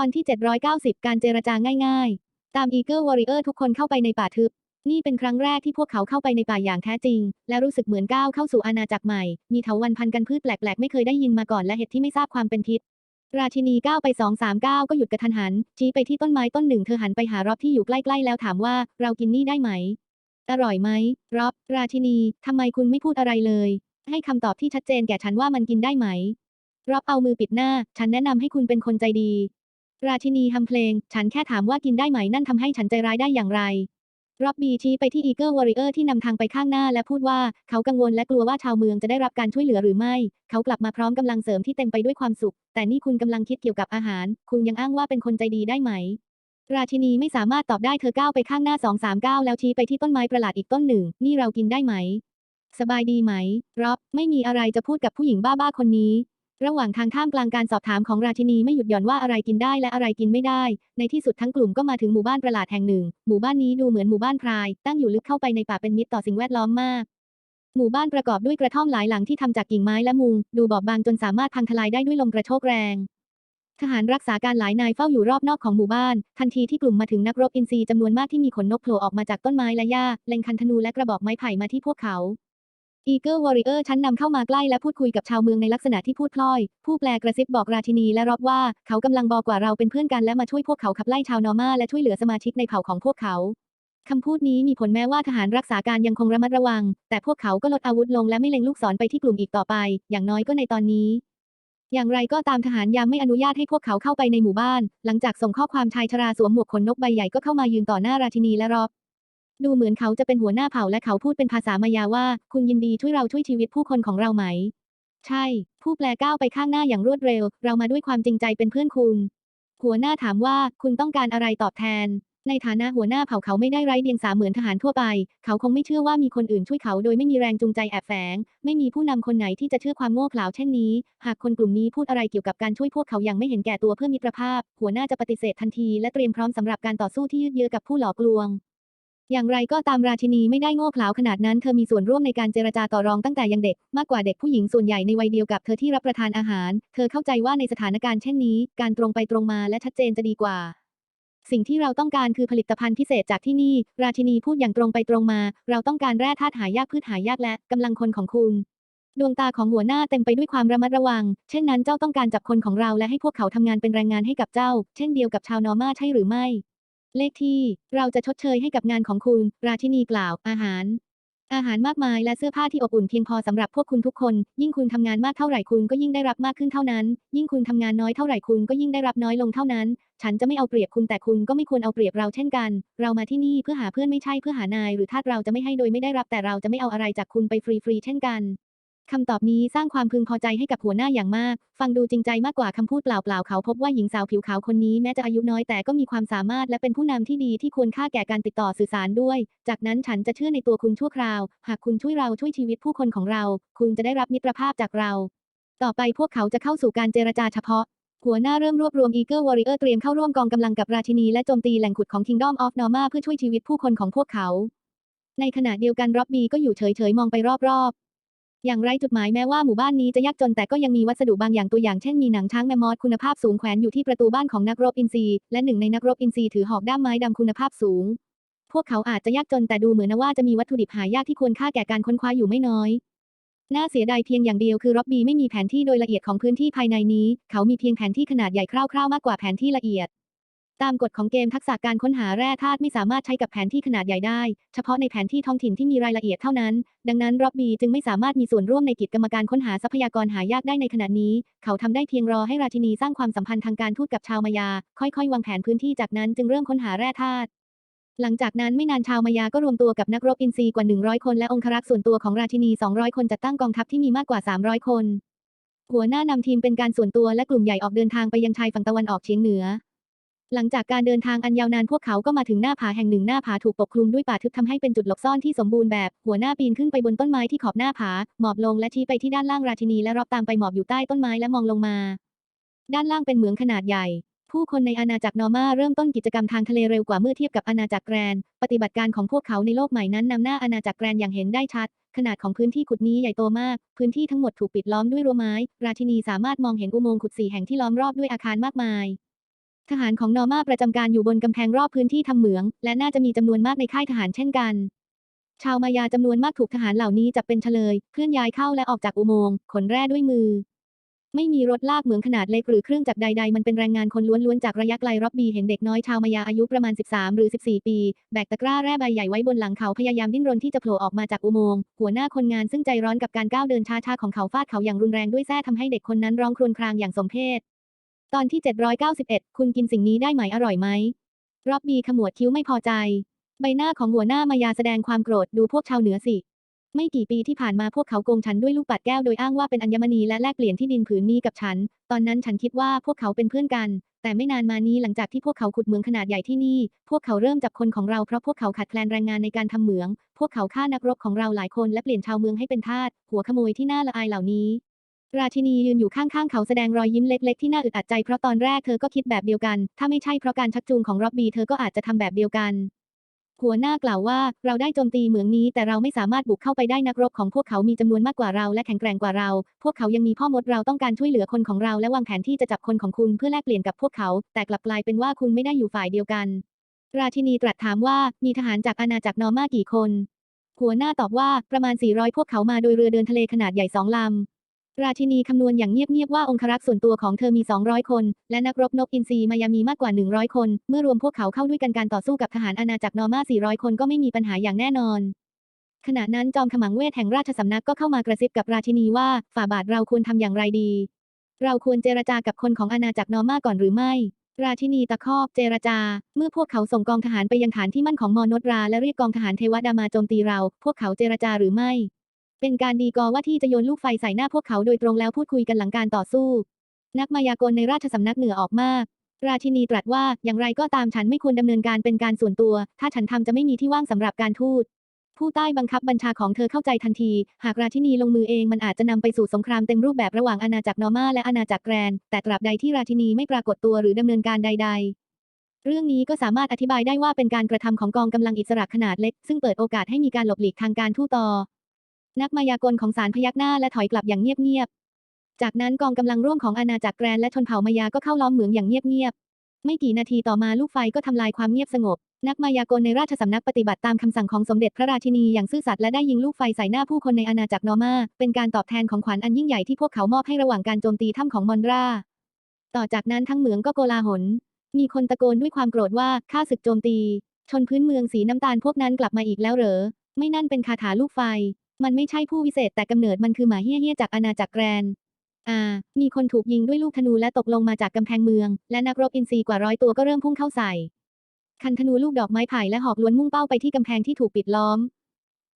ตอนที่ 790 การเจรจาง่าย ๆ ตาม Eagle Warrior ทุกคนเข้าไปในป่าทึบ นี่เป็นครั้งแรกที่พวกเขาเข้าไปในป่าอย่างแท้จริง และรู้สึกเหมือนก้าวเข้าสู่อาณาจักรใหม่ มีเถาวัลย์พันกันพืชแปลกๆ ไม่เคยได้ยินมาก่อนและเห็ดที่ไม่ทราบความเป็นพิษ ราชินีก้าวไปสองสามก้าวก็หยุดกระทันหัน ชี้ไปที่ต้นไม้ต้นหนึ่งเธอหันไปหารอบที่อยู่ใกล้ๆแล้วถามว่าเรากินนี่ได้ไหม อร่อยไหมรอบ ราชินีทำไมคุณไม่พูดอะไรเลย ให้คำตอบที่ชัดเจนแก่ฉันว่ามันกินได้ไหมรอบเอามือปิดหน้า ฉันแนะนำให้คุณเป็นคนใจดี ราชินีทำเพลง ฉันแค่ถามว่ากินได้ไหมนั่นทำให้ฉันใจร้ายได้อย่างไรร็อบบีชี้ไปที่อีเกิลวอริเออร์ที่นำทางไปข้างหน้าและพูดว่าเขากังวลและกลัวว่าชาวเมืองจะได้รับการช่วยเหลือหรือไม่ เขากลับมาพร้อมกำลังเสริมที่เต็มไปด้วยความสุข แต่นี่คุณกำลังคิดเกี่ยวกับอาหาร คุณยังอ้างว่าเป็นคนใจดีได้ไหม ราชินีไม่สามารถตอบได้เธอก้าวไปข้างหน้าสองสามก้าวแล้วชี้ไปที่ต้นไม้ประหลาดอีกต้นหนึ่ง นี่เรากินได้ไหม สบายดีไหมร็อบไม่มีอะไรจะพูดกับผู้หญิงบ้าๆคนนี้ ระหว่างทางท่ามกลางการสอบถามของราชินีไม่หยุดหย่อนว่าอะไรกินได้และอะไรกินไม่ได้ ในที่สุดทั้งกลุ่มก็มาถึงหมู่บ้านประหลาดแห่งหนึ่ง หมู่บ้านนี้ดูเหมือนหมู่บ้านพราย ตั้งอยู่ลึกเข้าไปในป่าเป็นมิตรต่อสิ่งแวดล้อมมาก หมู่บ้านประกอบด้วยกระท่อมหลายหลังที่ทำจากกิ่งไม้และมุง ดูบอบบางจนสามารถพังทลายได้ด้วยลมกระโชกแรง ทหารรักษาการหลายนายเฝ้าอยู่รอบนอกของหมู่บ้าน ทันทีที่กลุ่มมาถึงนักรบอินทรีจำนวนมากที่มีขนนกโผล่ออกมาจากต้นไม้และหญ้าเล็งคันธนูและกระบอกไม้ไผ่มาที่พวกเขา Eagle Warrior ชั้นนำเข้ามาใกล้และพูดคุยกับชาวเมืองในลักษณะที่พูดพล่อย ผู้แปลกระซิบบอกราชินีและรอบว่าเขากำลังบอกว่าเราเป็นเพื่อนกันและมาช่วยพวกเขาขับไล่ชาวนอร์มาและช่วยเหลือสมาชิกในเผ่าของพวกเขาคำพูดนี้มีผลแม้ว่าทหารรักษาการยังคงระมัดระวัง แต่พวกเขาก็ลดอาวุธลงและไม่เล็งลูกศรไปที่กลุ่มอีกต่อไป อย่างน้อยก็ในตอนนี้ อย่างไรก็ตามทหารยามไม่อนุญาตให้พวกเขาเข้าไปในหมู่บ้าน หลังจากส่งข้อความชายชราสวมหมวกขนนกใบใหญ่ก็เข้ามายืนต่อหน้าราชินีและรอบ ดูเหมือนเขาจะเป็นหัวหน้าเผ่าและเขาพูดเป็นภาษามายาว่า คุณยินดีช่วยเราช่วยชีวิตผู้คนของเราไหม ใช่ ผู้แปลก้าวไปข้างหน้าอย่างรวดเร็ว เรามาด้วยความจริงใจเป็นเพื่อนคุณ หัวหน้าถามว่าคุณต้องการอะไรตอบแทน ในฐานะหัวหน้าเผ่าเขาไม่ได้ไร้เดียงสาเหมือนทหารทั่วไป เขาคงไม่เชื่อว่ามีคนอื่นช่วยเขาโดยไม่มีแรงจูงใจแอบแฝง ไม่มีผู้นำคนไหนที่จะเชื่อความโง่เขลาเช่นนี้ หากคนกลุ่มนี้พูดอะไรเกี่ยวกับการช่วยพวกเขาอย่างไม่เห็นแก่ตัวเพื่อมิตรภาพ หัวหน้าจะปฏิเสธทันทีและเตรียมพร้อมสำหรับการต่อสู้ที่ยืดเยื้อกับผู้หลอกลวง อย่างไรก็ตามราชินีไม่ได้โง่เขลาขนาดนั้นเธอมีส่วนร่วมในการเจรจาต่อรองตั้งแต่ยังเด็ก มากกว่าเด็กผู้หญิงส่วนใหญ่ในวัยเดียวกับเธอที่รับประทานอาหาร เธอเข้าใจว่าในสถานการณ์เช่นนี้ การตรงไปตรงมาและชัดเจนจะดีกว่า สิ่งที่เราต้องการคือผลิตภัณฑ์พิเศษจากที่นี่ ราชินีพูดอย่างตรงไปตรงมา เราต้องการแร่ธาตุหายากพืชหายากและกำลังคนของคุณดวงตาของหัวหน้าเต็มไปด้วยความระมัดระวัง เช่นนั้นเจ้าต้องการจับคนของเราและให้พวกเขาทำงานเป็นแรงงานให้กับเจ้า เช่นเดียวกับชาวนอร์มาใช่หรือไม่ เลขที่เราจะชดเชยให้กับงานของคุณ ราชินีกล่าว อาหาร อาหารมากมายและเสื้อผ้าที่อบอุ่นเพียงพอสำหรับพวกคุณทุกคน ยิ่งคุณทำงานมากเท่าไหร่คุณก็ยิ่งได้รับมากขึ้นเท่านั้น ยิ่งคุณทำงานน้อยเท่าไหร่คุณก็ยิ่งได้รับน้อยลงเท่านั้น ฉันจะไม่เอาเปรียบคุณแต่คุณก็ไม่ควรเอาเปรียบเราเช่นกัน เรามาที่นี่เพื่อหาเพื่อนไม่ใช่เพื่อหานาย หรือทาสเราจะไม่ให้โดยไม่ได้รับแต่เราจะไม่เอาอะไรจากคุณไปฟรีๆเช่นกัน คำตอบนี้สร้างความพึงพอใจให้กับหัวหน้าอย่างมาก ฟังดูจริงใจมากกว่าคำพูดเปล่าๆ เขาพบว่าหญิงสาวผิวขาวคนนี้แม้จะอายุน้อยแต่ก็มีความสามารถและเป็นผู้นำที่ดีที่ควรค่าแก่การติดต่อสื่อสารด้วย จากนั้นฉันจะเชื่อในตัวคุณชั่วคราว หากคุณช่วยเราช่วยชีวิตผู้คนของเรา คุณจะได้รับมิตรภาพจากเรา ต่อไปพวกเขาจะเข้าสู่การเจรจาเฉพาะหัวหน้าเริ่มรวบรวม Eagle Warrior เตรียมเข้าร่วมกองกำลังกับราชินีและโจมตีแหล่งขุดของ Kingdom of Norma เพื่อช่วยชีวิตผู้คนของพวกเขา ในขณะเดียวกันร็อบบีก็อยู่เฉยๆ มองไปรอบๆ อย่างไรจุดหมายแม้ว่าหมู่บ้านนี้จะยากจนแต่ก็ยังมีวัสดุบางอย่างตัวอย่างเช่นมีหนังช้างแมมมอสคุณภาพสูงแขวนอยู่ที่ประตูบ้านของนักรบอินทรีและหนึ่งในนักรบอินทรีถือหอกด้ามไม้ดำคุณภาพสูง พวกเขาอาจจะยากจนแต่ดูเหมือนว่าจะมีวัตถุดิบหายากที่ควรค่าแก่การค้นคว้าอยู่ไม่น้อย น่าเสียดายเพียงอย่างเดียวคือร็อบบีไม่มีแผนที่โดยละเอียดของพื้นที่ภายในนี้ เขามีเพียงแผนที่ขนาดใหญ่คร่าวๆมากกว่าแผนที่ละเอียด ตามกฎของเกมทักษะการค้นหาแร่ธาตุไม่สามารถใช้กับแผนที่ขนาดใหญ่ได้ เฉพาะในแผนที่ท้องถิ่นที่มีรายละเอียดเท่านั้น ดังนั้นร็อบบี้จึงไม่สามารถมีส่วนร่วมในกิจกรรมการค้นหาทรัพยากรหายากได้ในขณะนี้ เขาทำได้เพียงรอให้ราชินีสร้างความสัมพันธ์ทางการทูตกับชาวมายา ค่อยๆ วางแผนพื้นที่จากนั้นจึงเริ่มค้นหาแร่ธาตุหลังจากนั้นไม่นานชาวมายาก็รวมตัวกับนักรบอินทรีกว่า 100 คนและองครักษ์ส่วนตัวของราชินี 200 คนจัดตั้งกองทัพที่มีมากกว่า 300 คน หัวหน้านำทีมเป็นการส่วนตัวและกลุ่มใหญ่ออกเดินทางไปยังชายฝั่งตะวันออกเฉียงเหนือ หลังจากการเดินทางอันยาวนานพวกเขาก็มาถึงหน้าผาแห่งหนึ่งหน้าผาถูกปกคลุมด้วยป่าทึบทำให้เป็นจุดหลบซ่อนที่สมบูรณ์แบบ หัวหน้าปีนขึ้นไปบนต้นไม้ที่ขอบหน้าผา หมอบลงและชี้ไปที่ด้านล่างราชินีและรอบตามไปหมอบอยู่ใต้ต้นไม้และมองลงมา ด้านล่างเป็นเหมืองขนาดใหญ่ ผู้คนในอาณาจักรนอร์มาเริ่มต้นกิจกรรมทางทะเลเร็วกว่าเมื่อเทียบกับอาณาจักรแกรน ปฏิบัติการของพวกเขาในโลกใหม่นั้นนำหน้าอาณาจักรแกรนอย่างเห็นได้ชัด ขนาดของพื้นที่ขุดนี้ใหญ่โตมาก พื้นที่ทั้งหมดถูกปิดล้อมด้วยรั้วไม้ ราชินีสามารถมองเห็นอุโมงค์ขุดสี่แห่งที่ล้อมรอบด้วยอาคารมากมาย ทหารของนอร์มาประจำการอยู่บนกำแพงรอบพื้นที่ทำเหมือง และน่าจะมีจำนวนมากในค่ายทหารเช่นกัน ชาวมายาจำนวนมากถูกทหารเหล่านี้จับเป็นเฉลย เคลื่อนย้ายเข้าและออกจากอุโมงค์ขนแร่ด้วยมือ ไม่มีรถลากเหมืองขนาดเล็กหรือเครื่องจักรใดๆ มันเป็นแรงงานคนล้วนๆจากระยะไกลร็อบบีเห็นเด็กน้อยชาวมายาอายุประมาณ 13 หรือ 14 ปี แบกตะกร้าแร่ใบใหญ่ไว้บนหลังเขาพยายามดิ้นรนที่จะโผล่ออกมาจากอุโมงค์หัวหน้าคนงานซึ่งใจร้อนกับการก้าวเดินช้าๆของเขาฟาดเขาอย่างรุนแรงด้วยแส้ทำให้เด็กคนนั้นร้องครวญครางอย่างสมเพช ตอนที่ 791 คุณกินสิ่งนี้ได้ไหมอร่อยไหมรอบบี้ขมวดคิ้วไม่พอใจ ใบหน้าของหัวหน้ามายาแสดงความโกรธดูพวกชาวเหนือสิ ไม่กี่ปีที่ผ่านมาพวกเขาโกงฉันด้วยลูกปัดแก้วโดยอ้างว่าเป็นอัญมณีและแลกเปลี่ยนที่ดินผืนนี้กับฉัน ตอนนั้นฉันคิดว่าพวกเขาเป็นเพื่อนกัน แต่ไม่นานมานี้หลังจากที่พวกเขาขุดเหมืองขนาดใหญ่ที่นี่ พวกเขาเริ่มจับคนของเราเพราะพวกเขาขาดแคลนแรงงานในการทำเหมือง พวกเขาฆ่านักรบของเราหลายคนและเปลี่ยนชาวเมืองให้เป็นทาสหัวขโมยที่น่าละอายเหล่านี้ ราชินียืนอยู่ข้างๆเขาแสดงรอยยิ้มเล็กๆที่น่าอึดอัดใจเพราะตอนแรกเธอก็คิดแบบเดียวกัน ถ้าไม่ใช่เพราะการชักจูงของร็อบบี้เธอก็อาจจะทำแบบเดียวกัน หัวหน้ากล่าวว่าเราได้โจมตีเหมืองนี้ แต่เราไม่สามารถบุกเข้าไปได้นักรบของพวกเขามีจำนวนมากกว่าเราและแข็งแกร่งกว่าเรา พวกเขายังมีพ่อมดเราต้องการช่วยเหลือคนของเราและวางแผนที่จะจับคนของคุณเพื่อแลกเปลี่ยนกับพวกเขา แต่กลับกลายเป็นว่าคุณไม่ได้อยู่ฝ่ายเดียวกัน ราชินีตรัสถามว่ามีทหารจากอาณาจักรนอร์มากี่คน หัวหน้าตอบว่าประมาณ400พวกเขามาโดยเรือเดินทะเลขนาดใหญ่สองลำ ราชินีคำนวณอย่างเงียบๆว่าองครักษ์ส่วนตัวของเธอมี 200 คน และนักรบนกอินทรีมายามีมากกว่า 100 คน เมื่อรวมพวกเขาเข้าด้วยกันการต่อสู้กับทหารอาณาจักรนอร์มา400 คนก็ไม่มีปัญหาอย่างแน่นอน ขณะนั้นจอมขมังเวทแห่งราชสำนักก็เข้ามากระซิบกับราชินีว่า ฝ่าบาทเราควรทำอย่างไรดี เราควรเจรจากับคนของอาณาจักรนอร์มาก่อนหรือไม่ ราชินีตะคอกเจรจา เมื่อพวกเขาส่งกองทหารไปยังฐานที่มั่นของมอนตรา และเรียกกองทหารเทวดามาโจมตีเรา พวกเขาเจรจาหรือไม่ เป็นการดีกอว่าที่จะโยนลูกไฟใส่หน้าพวกเขาโดยตรงแล้วพูดคุยกันหลังการต่อสู้ นักมายากลในราชสำนักเหนือออกมาก ราชินีตรัสว่าอย่างไรก็ตามฉันไม่ควรดำเนินการเป็นการส่วนตัว ถ้าฉันทำจะไม่มีที่ว่างสำหรับการทูตผู้ใต้บังคับบัญชาของเธอเข้าใจทันที หากราชินีลงมือเองมันอาจจะนำไปสู่สงครามเต็มรูปแบบระหว่างอาณาจักรนอร์มาและอาณาจักรแกรน แต่ตราบใดที่ราชินีไม่ปรากฏตัวหรือดำเนินการใด ๆ เรื่องนี้ก็สามารถอธิบายได้ว่าเป็นการกระทำของกองกำลังอิสระขนาดเล็ก ซึ่งเปิดโอกาสให้มีการหลบหลีกทางการทูตต่อ นักมายากลของศาลพยักหน้าและถอยกลับอย่างเงียบๆ จากนั้นกองกำลังร่วมของอาณาจักรแกรนและชนเผ่ามายาก็เข้าล้อมเหมืองอย่างเงียบๆ ไม่กี่นาทีต่อมาลูกไฟก็ทำลายความเงียบสงบ นักมายากลในราชสำนักปฏิบัติตามคำสั่งของสมเด็จพระราชินีอย่างซื่อสัตย์และได้ยิงลูกไฟใส่หน้าผู้คนในอาณาจักรนอร์มา เป็นการตอบแทนของขวัญอันยิ่งใหญ่ที่พวกเขามอบให้ระหว่างการโจมตีถ้ำของมอนรา ต่อจากนั้นทั้งเหมืองก็โกลาหล มีคนตะโกนด้วยความโกรธว่าข้าศึกโจมตี ชนพื้นเมืองสีน้ำตาลพวกนั้นกลับมาอีกแล้วเหรอ ไม่นั่นเป็นคาถาลูกไฟ มันไม่ใช่ผู้วิเศษแต่กำเนิดมันคือหมาเหี้ยๆจากอาณาจักรแกรนอ่ามีคนถูกยิงด้วยลูกธนูและตกลงมาจากกำแพงเมือง และนักรบอินทรีกว่าร้อยตัวก็เริ่มพุ่งเข้าใส่ คันธนูลูกดอกไม้ไผ่และหอกล้วนมุ่งเป้าไปที่กำแพงที่ถูกปิดล้อม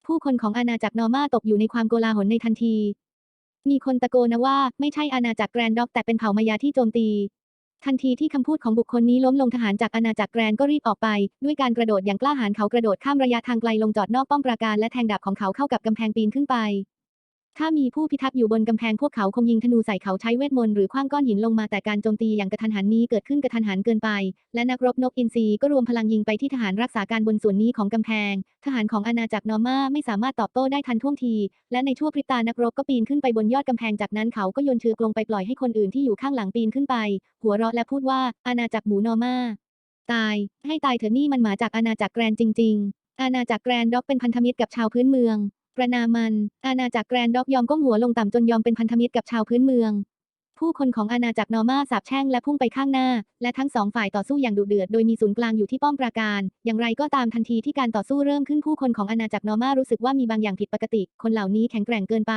ผู้คนของอาณาจักรนอร์มาตกอยู่ในความโกลาหลในทันที มีคนตะโกนว่าไม่ใช่อาณาจักรแกรนด็อกแต่เป็นเผ่ามายาที่โจมตี ทันทีที่คำพูดของบุคคลนี้ล้มลงทหารจากอาณาจักรแกรนก็รีบออกไป ด้วยการกระโดดอย่างกล้าหาญเขากระโดดข้ามระยะทางไกลลงจอดนอกป้อมปราการและแทงดาบของเขาเข้ากับกำแพงปีนขึ้นไป ถ้ามีผู้พิทักษ์อยู่บนกำแพงพวกเขาคงยิงธนูใส่เขาใช้เวทมนต์หรือคว้างก้อนหินลงมาแต่การโจมตีอย่างกระทันหันนี้เกิดขึ้นกระทันหันเกินไป และนักรบนกอินทรีก็รวมพลังยิงไปที่ทหารรักษาการบนส่วนนี้ของกำแพง ทหารของอาณาจักรนอร์มาไม่สามารถตอบโต้ได้ทันท่วงที และในชั่วพริบตานักรบก็ปีนขึ้นไปบนยอดกำแพงจากนั้นเขาก็โยนเชือกลงไปปล่อยให้คนอื่นที่อยู่ข้างหลังปีนขึ้นไป หัวเราะและพูดว่าอาณาจักรหมูนอร์มาตาย ให้ตายเถอะนี่มันหมาจากอาณาจักรแกรนจริง ๆ อาณาจักรแกรนด็อกเป็นพันธมิตรกับชาวพื้นเมือง ประนามมัน อาณาจักรแกรนด็อกยอมก้มหัวลงต่ำจนยอมเป็นพันธมิตรกับชาวพื้นเมือง ผู้คนของอาณาจักรนอร์มาสาบแช่งและพุ่งไปข้างหน้า และทั้งสองฝ่ายต่อสู้อย่างดุเดือดโดยมีศูนย์กลางอยู่ที่ป้อมปราการ อย่างไรก็ตามทันทีที่การต่อสู้เริ่มขึ้นผู้คนของอาณาจักรนอร์มารู้สึกว่ามีบางอย่างผิดปกติ คนเหล่านี้แข็งแกร่งเกินไป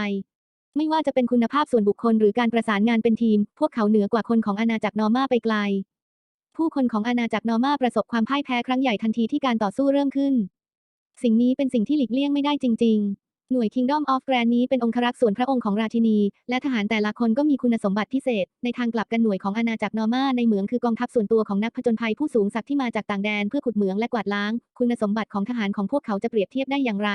ไม่ว่าจะเป็นคุณภาพส่วนบุคคลหรือการประสานงานเป็นทีม พวกเขาเหนือกว่าคนของอาณาจักรนอร์มาไปไกล ผู้คนของอาณาจักรนอร์มาประสบความพ่ายแพ้ครั้งใหญ่ทันทีที่การต่อสู้เริ่มขึ้น สิ่งนี้เป็นสิ่งที่หลีกเลี่ยงไม่ได้จริง ๆ หน่วย Kingdom of Grand นี้เป็นองครักษ์ส่วนพระองค์ของราชินี และทหารแต่ละคนก็มีคุณสมบัติพิเศษ ในทางกลับกันหน่วยของอาณาจักรนอร์มาในเหมืองคือกองทัพส่วนตัวของนักผจญภัยผู้สูงศักดิ์ที่มาจากต่างแดนเพื่อขุดเหมืองและกวาดล้าง คุณสมบัติของทหารของพวกเขาจะเปรียบเทียบได้อย่างไร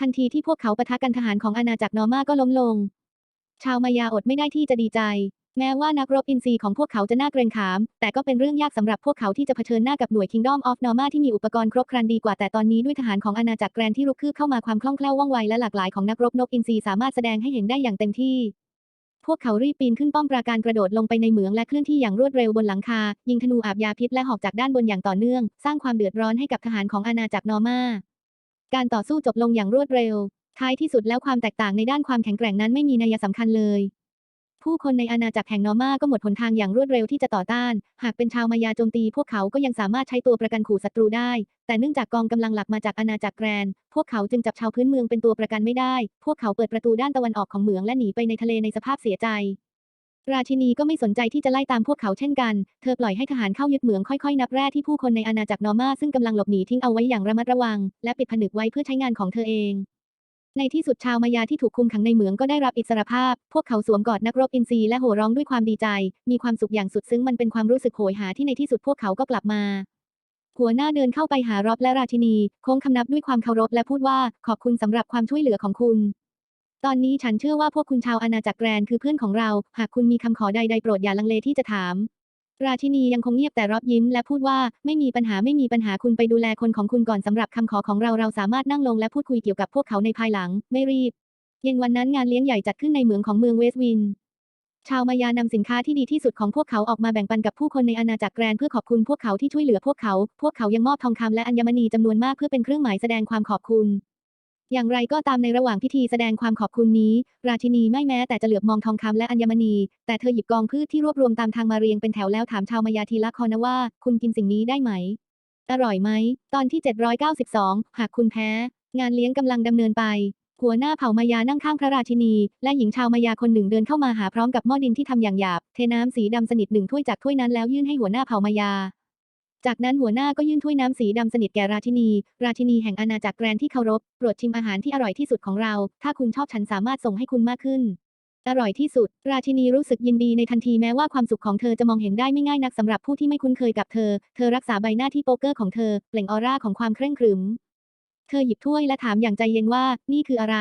ทันทีที่พวกเขาปะทะกันทหารของอาณาจักรนอร์มาก็ล้มลง ชาวมายาอดไม่ได้ที่จะดีใจ แม้ว่านักรบอินทรีของพวกเขาจะน่าเกรงขาม แต่ก็เป็นเรื่องยากสำหรับพวกเขาที่จะเผชิญหน้ากับหน่วย Kingdom of Norma ที่มีอุปกรณ์ครบครันดีกว่าแต่ตอนนี้ด้วยทหารของอาณาจักรแกรนที่รุกคืบเข้ามาความคล่องแคล่วว่องไวและหลากหลายของนักรบนกอินทรีสามารถแสดงให้เห็นได้อย่างเต็มที่ พวกเขารีบปีนขึ้นป้อมปราการกระโดดลงไปในเหมืองและเคลื่อนที่อย่างรวดเร็วบนหลังคา ยิงธนูอาบยาพิษและหอกจากด้านบนอย่างต่อเนื่อง สร้างความเดือดร้อนให้กับทหารของอาณาจักรนอร์มาการต่อสู้จบลงอย่างรวดเร็ว ท้ายที่สุดแล้วความแตกต่างในด้านความแข็งแกร่งนั้นไม่มีนัยสำคัญเลย ผู้คนในอาณาจักรแห่งนอร์มาก็หมดหนทางอย่างรวดเร็วที่จะต่อต้าน หากเป็นชาวมายาโจมตีพวกเขาก็ยังสามารถใช้ตัวประกันขู่ศัตรูได้ แต่เนื่องจากกองกำลังหลักมาจากอาณาจักรแกรน พวกเขาจึงจับชาวพื้นเมืองเป็นตัวประกันไม่ได้ พวกเขาเปิดประตูด้านตะวันออกของเหมืองและหนีไปในทะเลในสภาพเสียใจ ราชินีก็ไม่สนใจที่จะไล่ตามพวกเขาเช่นกัน เธอปล่อยให้ทหารเข้ายึดเหมืองค่อยๆ นับแร่ที่ผู้คนในอาณาจักรนอร์มาซึ่งกำลังหลบหนีทิ้งเอาไว้อย่างระมัดระวัง และปิดผนึกไว้เพื่อใช้งานของเธอเอง ในที่สุดชาวมายาที่ถูกคุมขังในเหมืองก็ได้รับอิสรภาพ พวกเขาสวมกอดนักรบอินทรีและโห่ร้องด้วยความดีใจ มีความสุขอย่างสุดซึ้งมันเป็นความรู้สึกโหยหาที่ในที่สุดพวกเขาก็กลับมา หัวหน้าเดินเข้าไปหารอบและราชินีโค้งคำนับด้วยความเคารพและพูดว่าขอบคุณสำหรับความช่วยเหลือของคุณ ตอนนี้ฉันเชื่อว่าพวกคุณชาวอาณาจักรแกรนคือเพื่อนของเรา หากคุณมีคำขอใดๆโปรดอย่าลังเลที่จะถาม ราชินียังคงเงียบแต่รอบยิ้มและพูดว่าไม่มีปัญหาไม่มีปัญหาคุณไปดูแลคนของคุณก่อนสำหรับคำขอของเราเราสามารถนั่งลงและพูดคุยเกี่ยวกับพวกเขาในภายหลัง ไม่รีบ เย็นวันนั้นงานเลี้ยงใหญ่จัดขึ้นในเหมืองของเมืองเวสต์วิน ชาวมายานำสินค้าที่ดีที่สุดของพวกเขาออกมาแบ่งปันกับผู้คนในอาณาจักรแกรนเพื่อขอบคุณพวกเขาที่ช่วยเหลือพวกเขา พวกเขายังมอบทองคำและอัญมณีจำนวนมากเพื่อเป็นเครื่องหมายแสดงความขอบคุณ อย่างไรก็ตามในระหว่างพิธีแสดงความขอบคุณนี้ ราชินีไม่แม้แต่จะเหลือบมองทองคำและอัญมณี แต่เธอหยิบกองพืชที่รวบรวมตามทางมาเรียงเป็นแถวแล้วถามชาวมายาทีละครนะว่า คุณกินสิ่งนี้ได้ไหม อร่อยไหม ตอนที่ 792 หากคุณแพ้ งานเลี้ยงกำลังดำเนินไป หัวหน้าเผ่ามายานั่งข้างพระราชินี และหญิงชาวมายาคนหนึ่งเดินเข้ามาหาพร้อมกับหม้อดินที่ทำอย่างหยาบ เทน้ำสีดำสนิทหนึ่งถ้วยจากถ้วยนั้นแล้วยื่นให้หัวหน้าเผ่ามายา จากนั้นหัวหน้าก็ยื่นถ้วยน้ำสีดำสนิทแก่ราชินี ราชินีแห่งอาณาจักรแกรนที่เคารพ โปรดชิมอาหารที่อร่อยที่สุดของเรา ถ้าคุณชอบฉันสามารถส่งให้คุณมากขึ้น อร่อยที่สุด ราชินีรู้สึกยินดีในทันทีแม้ว่าความสุขของเธอจะมองเห็นได้ไม่ง่ายนักสำหรับผู้ที่ไม่คุ้นเคยกับเธอ เธอรักษาใบหน้าที่โป๊กเกอร์ของเธอ เปล่งออร่าของความเคร่งครึม เธอหยิบถ้วยและถามอย่างใจเย็นว่า นี่คืออะไร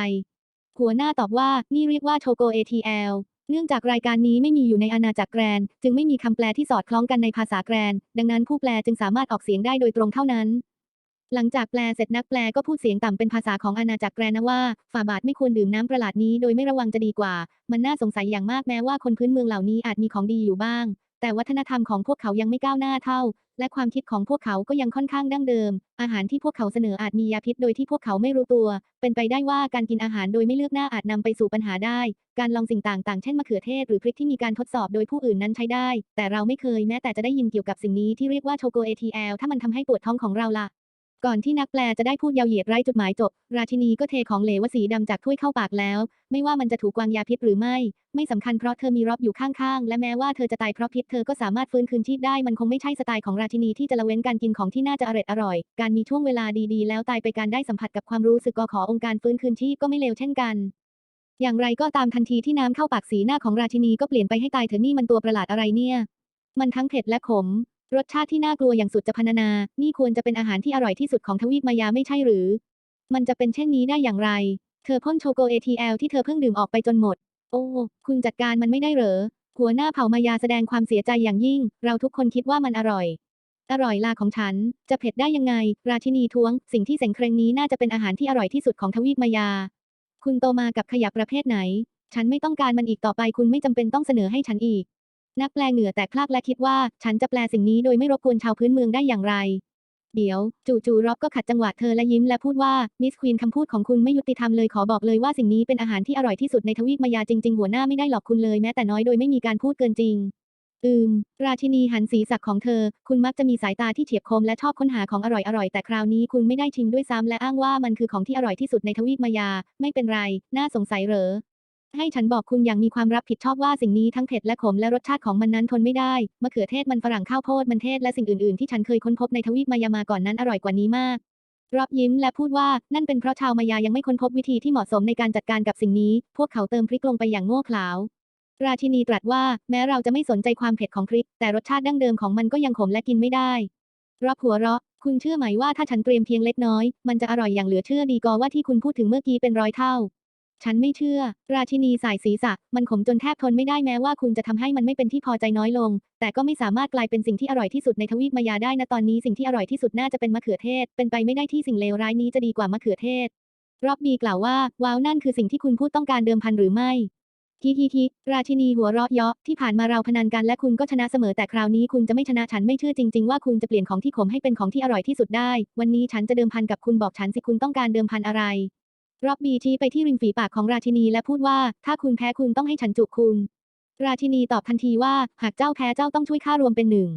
หัวหน้าตอบว่า นี่เรียกว่าโชโก ATL เนื่องจากรายการนี้ไม่มีอยู่ในอาณาจักรแกรน จึงไม่มีคำแปลที่สอดคล้องกันในภาษาแกรน ดังนั้นผู้แปลจึงสามารถออกเสียงได้โดยตรงเท่านั้น หลังจากแปลเสร็จนักแปลก็พูดเสียงต่ำเป็นภาษาของอาณาจักรแกรนนะว่า ฝ่าบาทไม่ควรดื่มน้ำประหลาดนี้โดยไม่ระวังจะดีกว่า มันน่าสงสัยอย่างมากแม้ว่าคนพื้นเมืองเหล่านี้อาจมีของดีอยู่บ้าง แต่วัฒนธรรมของพวกเขายังไม่ก้าวหน้าเท่า และความคิดของพวกเขาก็ยังค่อนข้างดั้งเดิม อาหารที่พวกเขาเสนออาจมียาพิษโดยที่พวกเขาไม่รู้ตัว เป็นไปได้ว่าการกินอาหารโดยไม่เลือกหน้าอาจนำไปสู่ปัญหาได้ การลองสิ่งต่างๆ เช่นมะเขือเทศหรือพริกที่มีการทดสอบโดยผู้อื่นนั้นใช้ได้ แต่เราไม่เคยแม้แต่จะได้ยินเกี่ยวกับสิ่งนี้ที่เรียกว่าโชโกเอทีแอลถ้ามันทำให้ปวดท้องของเราล่ะ ก่อนที่นักแปลจะได้พูดยาวเหยียดไร้จุดหมายจบ ราชินีก็เทของเหลวสีดำจากถ้วยเข้าปากแล้ว ไม่ว่ามันจะถูกวางยาพิษหรือไม่ ไม่สำคัญเพราะเธอมีรอบอยู่ข้างๆ และแม้ว่าเธอจะตายเพราะพิษเธอก็สามารถฟื้นคืนชีพได้มันคงไม่ใช่สไตล์ของราชินีที่จะละเว้นการกินของที่น่าจะอร่อยอร่อย การมีช่วงเวลาดีๆ แล้วตายไปการได้สัมผัสกับความรู้สึกก็ขอองค์การฟื้นคืนชีพก็ไม่เลวเช่นกันอย่างไรก็ตามทันทีที่น้ำเข้าปากสีหน้าของราชินีก็เปลี่ยนไปให้ตายเถอะนี่มันตัวประหลาดอะไรเนี่ย มันทั้งเผ็ดและขม รสชาติที่น่ากลัวอย่างสุดจะพรรณนา นี่ควรจะเป็นอาหารที่อร่อยที่สุดของทวีปมายาไม่ใช่หรือ มันจะเป็นเช่นนี้ได้อย่างไร เธอพ่นโชโก ATL ที่เธอเพิ่งดื่มออกไปจนหมด โอ้ คุณจัดการมันไม่ได้เหรอ หัวหน้าเผ่ามายาแสดงความเสียใจอย่างยิ่ง เราทุกคนคิดว่ามันอร่อย อร่อยลาของฉัน จะเผ็ดได้ยังไง ราชินีท้วง สิ่งที่เสงเครงนี้น่าจะเป็นอาหารที่อร่อยที่สุดของทวีปมายา คุณโตมากับขยะประเภทไหน ฉันไม่ต้องการมันอีกต่อไป คุณไม่จำเป็นต้องเสนอให้ฉันอีก นักแปลเหงื่อแตกพลากและคิดว่า ฉันจะแปลสิ่งนี้โดยไม่รบกวนชาวพื้นเมืองได้อย่างไร เดี๋ยว จู่ๆร็อบก็ขัดจังหวะเธอและยิ้มและพูดว่า มิสควีนคำพูดของคุณไม่ยุติธรรมเลยขอบอกเลยว่าสิ่งนี้เป็นอาหารที่อร่อยที่สุดในทวีปมายาจริง ๆ หัวหน้าไม่ได้หลอกคุณเลยแม้แต่น้อยโดยไม่มีการพูดเกินจริง อืม ราชินีหันศีรษะของเธอ คุณมักจะมีสายตาที่เฉียบคมและชอบค้นหาของอร่อยๆแต่คราวนี้คุณไม่ได้ชิมด้วยซ้ำและอ้างว่ามันคือของที่อร่อยที่สุดในทวีปมายา ไม่เป็นไร น่าสงสัยเหรอ ให้ฉันบอกคุณอย่างมีความรับผิดชอบว่าสิ่งนี้ทั้งเผ็ดและขมและรสชาติของมันนั้นทนไม่ได้มะเขือเทศมันฝรั่งข้าวโพดมันเทศและสิ่งอื่นๆที่ฉันเคยค้นพบในทวีปมายามาก่อนนั้นอร่อยกว่านี้มาก รอบยิ้มและพูดว่านั่นเป็นเพราะชาวมายายังไม่ค้นพบวิธีที่เหมาะสมในการจัดการกับสิ่งนี้ พวกเขาเติมพริกลงไปอย่างโง่เขลาราชินีตรัสว่าแม้เราจะไม่สนใจความเผ็ดของพริก แต่รสชาติดั้งเดิมของมันก็ยังขมและกินไม่ได้ รอบหัวเราะ คุณเชื่อไหมว่าถ้าฉันเตรียมเพียงเล็กน้อย มันจะอร่อยอย่างเหลือเชื่อดีกว่าที่คุณพูดถึงเมื่อกี้เป็นร้อยเท่า ฉันไม่เชื่อ ราชินีสายศีรษะ มันขมจนแทบทนไม่ได้แม้ว่าคุณจะทำให้มันไม่เป็นที่พอใจน้อยลง แต่ก็ไม่สามารถกลายเป็นสิ่งที่อร่อยที่สุดในทวีปมายาได้นะตอนนี้สิ่งที่อร่อยที่สุดน่าจะเป็นมะเขือเทศ เป็นไปไม่ได้ที่สิ่งเลวร้ายนี้จะดีกว่ามะเขือเทศ รอบบีกล่าวว่า ว้าวนั่นคือสิ่งที่คุณพูดต้องการเดิมพันหรือไม่ฮิฮิฮิราชินีหัวเราะเยาะที่ผ่านมาเราพนันกันและคุณก็ชนะเสมอแต่คราวนี้คุณจะไม่ชนะฉันไม่เชื่อจริง ๆ ว่าคุณจะเปลี่ยนของที่ขมให้เป็นของที่อร่อยที่สุดได้ วันนี้ฉันจะเดิมพันกับคุณบอกฉันสิคุณต้องการเดิมพันอะไร ร็อบบี้ชี้ไปที่ริมฝีปากของราชินีและพูดว่า ถ้าคุณแพ้คุณต้องให้ฉันจุกคุณ ราชินีตอบทันทีว่า หากเจ้าแพ้เจ้าต้องช่วยข้ารวมเป็นหนึ่ง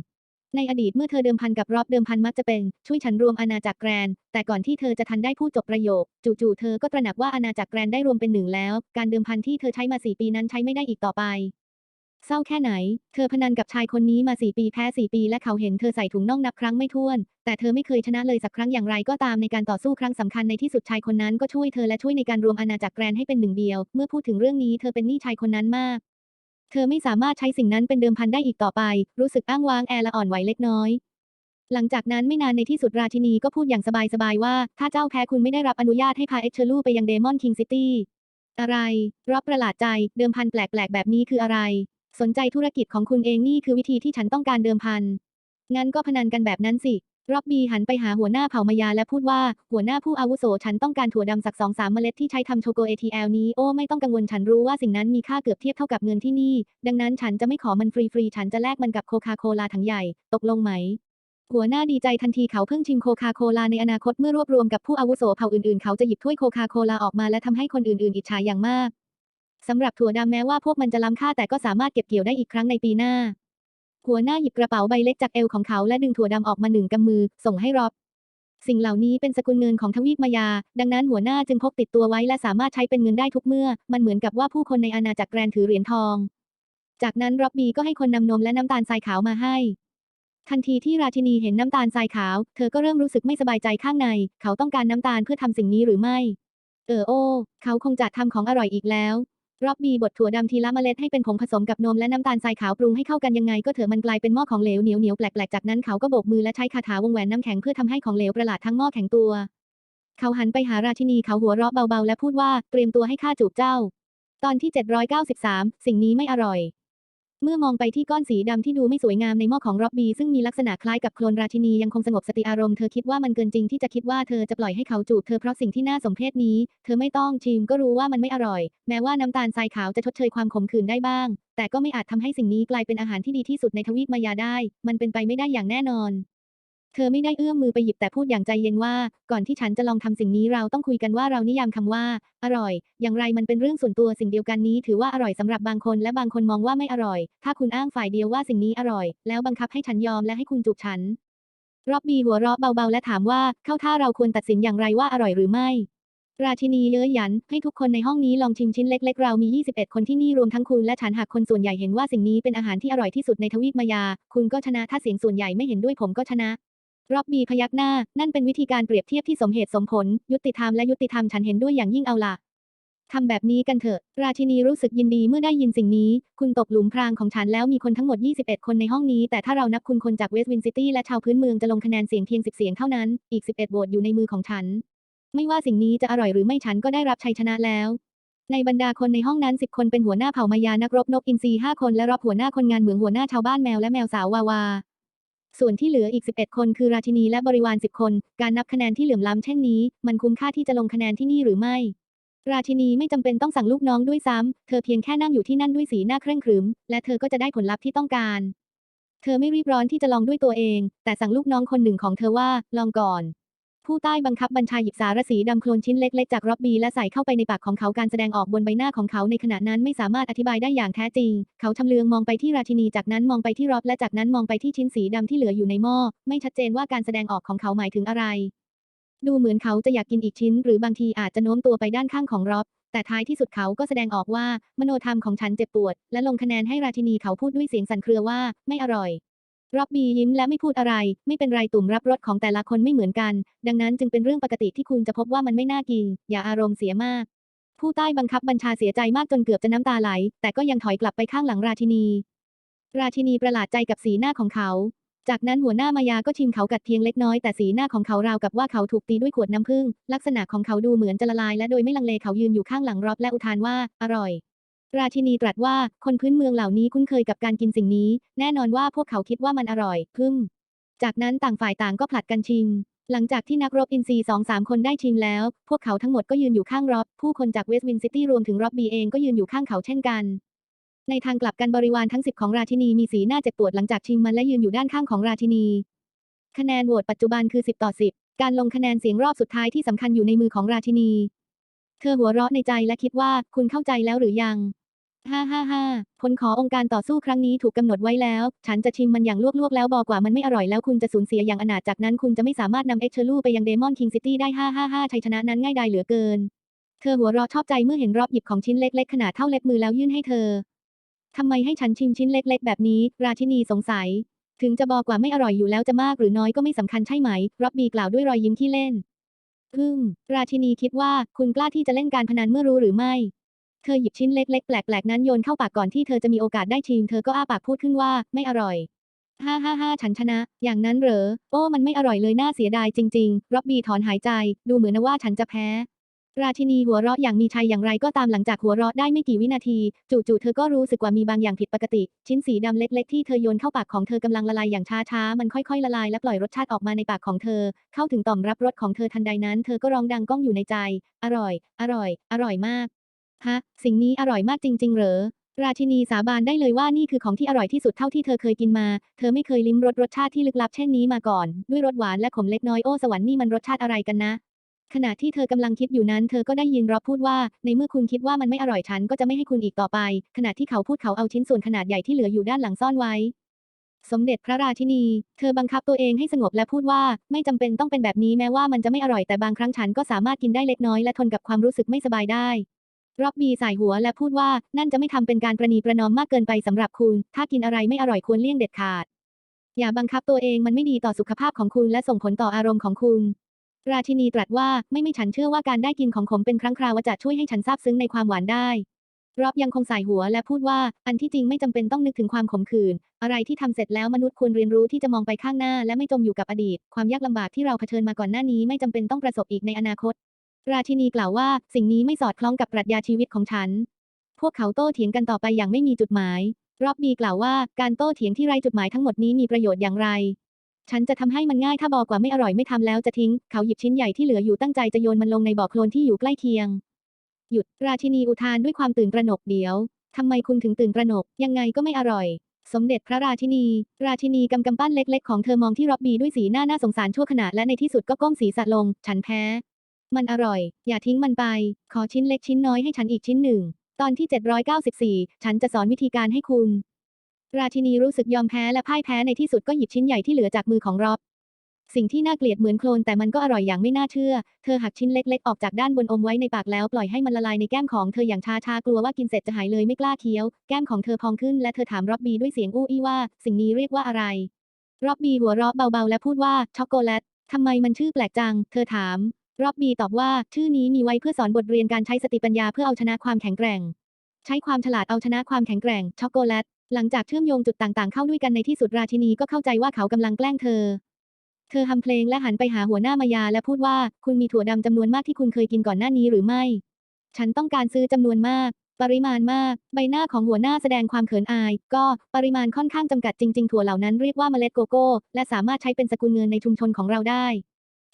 ในอดีตเมื่อเธอเดิมพันกับรอบเดิมพันมักจะเป็น ช่วยฉันรวมอาณาจักรแกรน แต่ก่อนที่เธอจะทันได้พูดจบประโยค จู่ๆเธอก็ตระหนักว่าอาณาจักรแกรนได้รวมเป็นหนึ่งแล้ว การเดิมพันที่เธอใช้มาสี่ปีนั้นใช้ไม่ได้อีกต่อไป เศร้าแค่ไหน เธอพนันกับชายคนนี้มาสี่ปีแพ้สี่ปี และเขาเห็นเธอใส่ถุงน่องนับครั้งไม่ถ้วน แต่เธอไม่เคยชนะเลยสักครั้งอย่างไรก็ตามในการต่อสู้ครั้งสำคัญในที่สุดชายคนนั้นก็ช่วยเธอและช่วยในการรวมอาณาจักรแกรนให้เป็นหนึ่งเดียว เมื่อพูดถึงเรื่องนี้เธอเป็นหนี้ชายคนนั้นมาก เธอไม่สามารถใช้สิ่งนั้นเป็นเดิมพันได้อีกต่อไป รู้สึกอ้างว้างแอละอ่อนไหวเล็กน้อยหลังจากนั้นไม่นานในที่สุดราชินีก็พูดอย่างสบายๆว่า ถ้าเจ้าแพ้คุณไม่ได้รับอนุญาตให้พาเอ็กเชอรูไปยังเดมอนคิงซิตี้อะไร รอบประหลาดใจ เดิมพันแปลกๆ แบบนี้คืออะไร สนใจธุรกิจของคุณเองนี่คือวิธีที่ฉันต้องการเดิมพัน งั้นก็พนันกันแบบนั้นสิร็อบบี้หันไปหาหัวหน้าเผ่ามายาและพูดว่า หัวหน้าผู้อาวุโสฉันต้องการถั่วดำสักสองสามเมล็ดที่ใช้ทำโชโกเอทีแอลนี้ โอ้ไม่ต้องกังวลฉันรู้ว่าสิ่งนั้นมีค่าเกือบเทียบเท่ากับเงินที่นี่ ดังนั้นฉันจะไม่ขอมันฟรีๆ ฉันจะแลกมันกับโคคาโคลาถังใหญ่ ตกลงไหมหัวหน้าดีใจทันทีเขาเพิ่งชิมโคคาโคลาในอนาคตเมื่อรวบรวมกับผู้อาวุโสเผ่าอื่นๆ เขาจะหยิบถ้วยโคคาโคลาออกมาและทำให้คนอื่นๆ อิจฉาอย่างมาก สำหรับถั่วดำแม้ว่าพวกมันจะล้ำค่าแต่ก็สามารถเก็บเกี่ยวได้อีกครั้งในปีหน้า หัวหน้าหยิบกระเป๋าใบเล็กจากเอวของเขาและดึงถั่วดำออกมาหนึ่งกำมือ ส่งให้รอบสิ่งเหล่านี้เป็นสกุลเงินของทวีปมายา ดังนั้นหัวหน้าจึงพกติดตัวไว้และสามารถใช้เป็นเงินได้ทุกเมื่อ มันเหมือนกับว่าผู้คนในอาณาจักรแกรนถือเหรียญทอง จากนั้นร็อบบี้ก็ให้คนนำนมและน้ำตาลทรายขาวมาให้ ทันทีที่ราชินีเห็นน้ำตาลทรายขาว เธอก็เริ่มรู้สึกไม่สบายใจข้างใน เขาต้องการน้ำตาลเพื่อทำสิ่งนี้หรือไม่ เออโอ เขาคงจะทำของอร่อยอีกแล้ว รอบบี้บดถั่วดำทีละเมล็ดให้เป็นผงผสมกับนมและน้ำตาลทรายขาวปรุงให้เข้ากันยังไงก็เถอะมันกลายเป็นหม้อของเหลวเหนียวเหนียวแปลกๆจากนั้นเขาก็โบกมือและใช้คาถาวงแหวนน้ำแข็งเพื่อทำให้ของเหลวประหลาดทั้งหม้อแข็งตัว เขาหันไปหาราชินีเขาหัวเราะเบาๆ และพูดว่าเตรียมตัวให้ข้าจูบเจ้า ตอนที่ 793 สิ่งนี้ไม่อร่อย เมื่อมองไปที่ก้อนสีดำที่ดูไม่สวยงามในหม้อของร็อบบี้ซึ่งมีลักษณะคล้ายกับโคลนราชินียังคงสงบสติอารมณ์เธอคิดว่ามันเกินจริงที่จะคิดว่าเธอจะปล่อยให้เขาจูบเธอเพราะสิ่งที่น่าสมเพชนี้ เธอไม่ต้องชิมก็รู้ว่ามันไม่อร่อย แม้ว่าน้ำตาลทรายขาวจะชดเชยความขมขื่นได้บ้าง แต่ก็ไม่อาจทำให้สิ่งนี้กลายเป็นอาหารที่ดีที่สุดในทวีปมายาได้ มันเป็นไปไม่ได้อย่างแน่นอน เธอไม่ได้เอื้อมมือไปหยิบแต่พูดอย่างใจเย็นว่า ก่อนที่ฉันจะลองทำสิ่งนี้เราต้องคุยกันว่าเรานิยามคำว่า อร่อย อย่างไรมันเป็นเรื่องส่วนตัวสิ่งเดียวกันนี้ ถือว่าอร่อยสำหรับบางคนและบางคนมองว่าไม่อร่อย ถ้าคุณอ้างฝ่ายเดียวว่าสิ่งนี้อร่อย แล้วบังคับให้ฉันยอมและให้คุณจูบฉันรอบบีหัวเราะเบาๆ และถามว่าเข้าท่าเราควรตัดสินอย่างไรว่าอร่อยหรือไม่ ราชินีเย้ยหยัน ให้ทุกคนในห้องนี้ลองชิมชิ้นเล็ก ๆ เรามี 21 คนที่นี่รวมทั้งคุณและฉันหากคนส่วนใหญ่เห็นว่าสิ่งนี้เป็นอาหารที่อร่อยที่สุดในทวีปมายา คุณก็ชนะถ้าเสียงส่วนใหญ่ไม่เห็นด้วยผมก็ชนะ ร็อบบี้พยักหน้า นั่นเป็นวิธีการเปรียบเทียบที่สมเหตุสมผล ยุติธรรมและยุติธรรมฉันเห็นด้วยอย่างยิ่งเอาล่ะทำแบบนี้กันเถอะ ราชินีรู้สึกยินดีเมื่อได้ยินสิ่งนี้ คุณตกหลุมพรางของฉันแล้วมีคนทั้งหมด 21 คนในห้องนี้ แต่ถ้าเรานับคุณคนจากเวสต์วินซิตี้และชาวพื้นเมืองจะลงคะแนนเสียงเพียง 10 เสียงเท่านั้น อีก 11โหวตอยู่ในมือของฉัน ไม่ว่าสิ่งนี้จะอร่อยหรือไม่ฉันก็ได้รับชัยชนะแล้ว ในบรรดาคนในห้องนั้น 10 คนเป็นหัวหน้าเผ่ามายานักรบนกอินทรี5คนและรอบหัวหน้าคนงานเหมืองหัวหน้าชาวบ้านแมวและแมวสาววาวา ส่วนที่เหลืออีก 11 คนคือราชินีและบริวาร 10 คน การนับคะแนนที่เหลื่อมล้ำเช่นนี้ มันคุ้มค่าที่จะลงคะแนนที่นี่หรือไม่ ราชินีไม่จำเป็นต้องสั่งลูกน้องด้วยซ้ำเธอเพียงแค่นั่งอยู่ที่นั่นด้วยสีหน้าเคร่งครึม และเธอก็จะได้ผลลัพธ์ที่ต้องการ เธอไม่รีบร้อนที่จะลองด้วยตัวเอง แต่สั่งลูกน้องคนหนึ่งของเธอว่า ลองก่อน ผู้ใต้บังคับบัญชาหยิบสารสีดำโคลนชิ้นเล็กๆจากร็อบบี้และใส่เข้าไปในปากของเขาการแสดงออกบนใบหน้าของเขาในขณะนั้นไม่สามารถอธิบายได้อย่างแท้จริง เขาชำเลืองมองไปที่ราชินีจากนั้นมองไปที่ร็อบและจากนั้นมองไปที่ชิ้นสีดำที่เหลืออยู่ในหม้อไม่ชัดเจนว่าการแสดงออกของเขาหมายถึงอะไร ดูเหมือนเขาจะอยากกินอีกชิ้น หรือบางทีอาจจะโน้มตัวไปด้านข้างของร็อบแต่ท้ายที่สุดเขาก็แสดงออกว่า มโนธรรมของฉันเจ็บปวด และลงคะแนนให้ราชินีเขาพูดด้วยเสียงสั่นเครือว่าไม่อร่อย ร็อบบี้ยิ้มและไม่พูดอะไร ไม่เป็นไรตุ่มรับรสของแต่ละคนไม่เหมือนกัน ดังนั้นจึงเป็นเรื่องปกติที่คุณจะพบว่ามันไม่น่ากิน อย่าอารมณ์เสียมาก ผู้ใต้บังคับบัญชาเสียใจมากจนเกือบจะน้ำตาไหล แต่ก็ยังถอยกลับไปข้างหลังราชินี ราชินีประหลาดใจกับสีหน้าของเขา จากนั้นหัวหน้ามายาก็ชิมเขากัดเพียงเล็กน้อยแต่สีหน้าของเขาราวกับว่าเขาถูกตีด้วยขวดน้ำผึ้งลักษณะของเขาดูเหมือนจะละลายและโดยไม่ลังเลเขายืนอยู่ข้างหลังรอบและอุทานว่า อร่อย ราชินีตรัสว่าคนพื้นเมืองเหล่านี้คุ้นเคยกับการกินสิ่งนี้ แน่นอนว่าพวกเขาคิดว่ามันอร่อย พึ่มจากนั้นต่างฝ่ายต่างก็ผลัดกันชิมหลังจากที่นักรบอินซีสองสามคนได้ชิงแล้ว พวกเขาทั้งหมดก็ยืนอยู่ข้างรอบผู้คนจากเวสต์วินซิตี้รวมถึงรอบบีเองก็ยืนอยู่ข้างเขาเช่นกันในทางกลับกันบริวารทั้งสิบของราชินีมีสีหน้าเจ็บปวดหลังจากชิงมันและยืนอยู่ด้านข้างของราชินี คะแนนโหวตปัจจุบันคือ 10 ต่อ 10 การลงคะแนนเสียงรอบสุดท้ายที่สำคัญอยู่ในมือของราชินี เธอหัวเราะในใจและคิดว่าคุณเข้าใจแล้วหรือยัง ฮ่าฮ่าฮ่าผลขอองค์การต่อสู้ครั้งนี้ถูกกำหนดไว้แล้ว ฉันจะชิมมันอย่างลวกๆ แล้วบอกว่ามันไม่อร่อยแล้วคุณจะสูญเสียอย่างอนาถจากนั้นคุณจะไม่สามารถนำเอ็กเชอร์ลูไปยังเดมอนคิงซิตี้ได้ฮ่าฮ่าฮ่าชัยชนะนั้นง่ายดายเหลือเกิน เธอหัวเราะชอบใจเมื่อเห็นรอบหยิบของชิ้นเล็กๆ ขนาดเท่าเล็บมือแล้วยื่นให้เธอทำไมให้ฉันชิมชิ้นเล็กๆ แบบนี้ ราชินีสงสัย ถึงจะบอกว่าไม่อร่อยอยู่แล้วจะมากหรือน้อยก็ไม่สำคัญใช่ไหมร็อบบี้กล่าวด้วยรอยยิ้มที่เล่นฮึมราชินีคิดว่าคุณกล้าที่จะเล่นการพนันเมื่อรู้หรือไม่ เธอหยิบชิ้นเล็กๆ แปลกๆ นั้นโยนเข้าปากก่อนที่เธอจะมีโอกาสได้ชิม เธอก็อ้าปากพูดขึ้นว่า ไม่อร่อย ฮ่าฮ่าฮ่าฉันชนะ อย่างนั้นเหรอ โอ้ มันไม่อร่อยเลยน่าเสียดายจริงๆ ร็อบบี้ถอนหายใจ ดูเหมือนว่าฉันจะแพ้ ราชินีหัวเราะอย่างมีชัยอย่างไรก็ตามหลังจากหัวเราะได้ไม่กี่วินาที จู่ๆ เธอก็รู้สึกว่ามีบางอย่างผิดปกติ ชิ้นสีดำเล็ก ๆ ที่เธอโยนเข้าปากของเธอกำลังละลายอย่างช้าๆ มันค่อยๆ ละลายและปล่อยรสชาติออกมาในปากของเธอ เข้าถึงต่อมรับรสของเธอทันใดนั้น เธอก็ร้องดังก้องอยู่ในใจ อร่อย อร่อย อร่อยมาก ฮะ สิ่งนี้อร่อยมากจริง ๆ เหรอ ราชินีสาบานได้เลยว่านี่คือของที่อร่อยที่สุดเท่าที่เธอเคยกินมา เธอไม่เคยลิ้มรสรสชาติที่ลึกลับเช่นนี้มาก่อน ด้วยรสหวานและขมเล็กน้อยโอ้สวรรค์นี่มันรสชาติอะไรกันนะ ขณะที่เธอกำลังคิดอยู่นั้น เธอก็ได้ยินรอบพูดว่า ในเมื่อคุณคิดว่ามันไม่อร่อยฉันก็จะไม่ให้คุณอีกต่อไป ขณะที่เขาพูดเขาเอาชิ้นส่วนขนาดใหญ่ที่เหลืออยู่ด้านหลังซ่อนไว้สมเด็จพระราชินี เธอบังคับตัวเองให้สงบและพูดว่า ไม่จำเป็นต้องเป็นแบบนี้แม้ว่ามันจะไม่อร่อยแต่บางครั้งฉันก็สามารถกินได้เล็กน้อยและทนกับความรู้สึกไม่สบายได้ ร็อบบี้สายหัวและพูดว่า นั่นจะไม่ทำเป็นการประนีประนอมมากเกินไปสำหรับคุณ ถ้ากินอะไรไม่อร่อยควรเลี่ยงเด็ดขาด อย่าบังคับตัวเองมันไม่ดีต่อสุขภาพของคุณและส่งผลต่ออารมณ์ของคุณ ราชินีตรัสว่าไม่ไม่ฉันเชื่อว่าการได้กินของขมเป็นครั้งคราวจะช่วยให้ฉันซาบซึ้งในความหวานได้รอบยังคงสายหัวและพูดว่า อันที่จริงไม่จำเป็นต้องนึกถึงความขมขื่นอะไรที่ทำเสร็จแล้วมนุษย์ควรเรียนรู้ที่จะมองไปข้างหน้า และไม่จมอยู่กับอดีต ความยากลำบากที่เราเผชิญมาก่อนหน้านี้ไม่จำเป็นต้องประสบอีกในอนาคต ราชินีกล่าวว่าสิ่งนี้ไม่สอดคล้องกับปรัชญาชีวิตของฉัน พวกเขาโต้เถียงกันต่อไปอย่างไม่มีจุดหมาย รอบบีกล่าวว่าการโต้เถียงที่ไร้จุดหมายทั้งหมดนี้มีประโยชน์อย่างไร ฉันจะทำให้มันง่ายถ้าบอกว่าไม่อร่อยไม่ทำแล้วจะทิ้ง เขาหยิบชิ้นใหญ่ที่เหลืออยู่ตั้งใจจะโยนมันลงในบ่อโคลนที่อยู่ใกล้เคียง หยุด ราชินีอุทานด้วยความตื่นตระหนกเดี๋ยวทำไมคุณถึงตื่นตระหนก ยังไงก็ไม่อร่อย สมเด็จพระราชินี ราชินีกำกำปั้นเล็กๆ ของเธอมองที่ร็อบบี้ด้วยสีหน้าน่าสงสารชั่วขณะและในที่สุดก็ก้มศีรษะลง ฉันแพ้ มันอร่อย อย่าทิ้งมันไป ขอชิ้นเล็กชิ้นน้อยให้ฉันอีกชิ้นหนึ่ง ตอนที่ 794 ฉันจะสอนวิธีการให้คุณ ราชินีรู้สึกยอมแพ้และพ่ายแพ้ในที่สุดก็หยิบชิ้นใหญ่ที่เหลือจากมือของรอบสิ่งที่น่าเกลียดเหมือนโคลนแต่มันก็อร่อยอย่างไม่น่าเชื่อ เธอหักชิ้นเล็กๆ ออกจากด้านบนอมไว้ในปากแล้วปล่อยให้มันละลายในแก้มของเธออย่างช้าๆ กลัวว่ากินเสร็จจะหายเลยไม่กล้าเคี้ยว แก้มของเธอพองขึ้นและเธอถามร็อบบี้ด้วยเสียงอู้อี้ว่า สิ่งนี้เรียกว่าอะไร ร็อบบี้หัวเราะเบาๆ และพูดว่าช็อกโกแลตทำไมมันชื่อแปลกจัง เธอถาม ร็อบบี้ตอบว่า ชื่อนี้มีไว้เพื่อสอนบทเรียนการใช้สติปัญญาเพื่อเอาชนะความแข็งแกร่ง ใช้ความฉลาดเอาชนะความแข็งแกร่ง ช็อกโกแลต หลังจากเชื่อมโยงจุดต่างๆ เข้าด้วยกันในที่สุดราชินีก็เข้าใจว่าเขากำลังแกล้งเธอ เธอทำเพลงและหันไปหาหัวหน้ามายาและพูดว่า คุณมีถั่วดำจำนวนมากที่คุณเคยกินก่อนหน้านี้หรือไม่ ฉันต้องการซื้อจำนวนมาก ปริมาณมาก ใบหน้าของหัวหน้าแสดงความเขินอาย ก็ปริมาณค่อนข้างจำกัดจริง ๆ ถั่วเหล่านั้นเรียกว่าเมล็ดโกโก้ และสามารถใช้เป็นสกุลเงินในชุมชนของเราได้